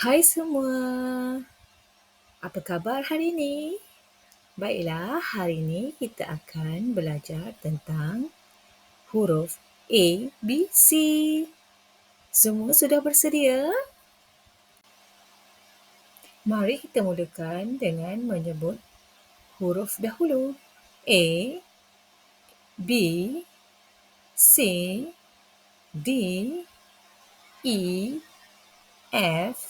Hai semua, apa khabar hari ini? Baiklah, hari ini kita akan belajar tentang huruf A, B, C. Semua sudah bersedia? Mari kita mulakan dengan menyebut huruf dahulu. A, B, C, D, E, F,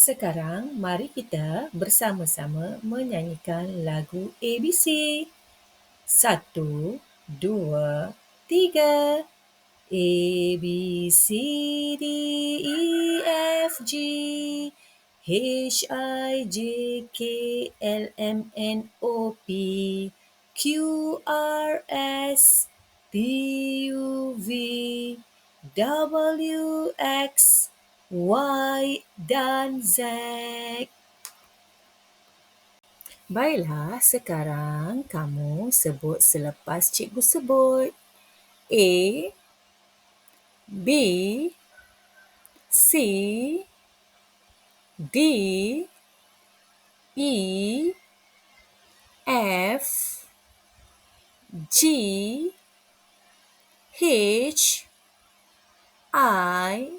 Sekarang mari kita bersama-sama menyanyikan lagu ABC. Satu, dua, tiga. A, B, C, D, E, F, G, H, I, J, K, L, M, N, O, P, Q, R, S, T, U, V, W, X, Y dan Z. Baiklah, sekarang kamu sebut selepas cikgu sebut. A, B, C, D, E, F, G, H, I,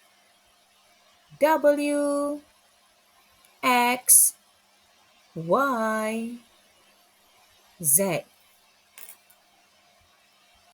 W, X, Y, Z.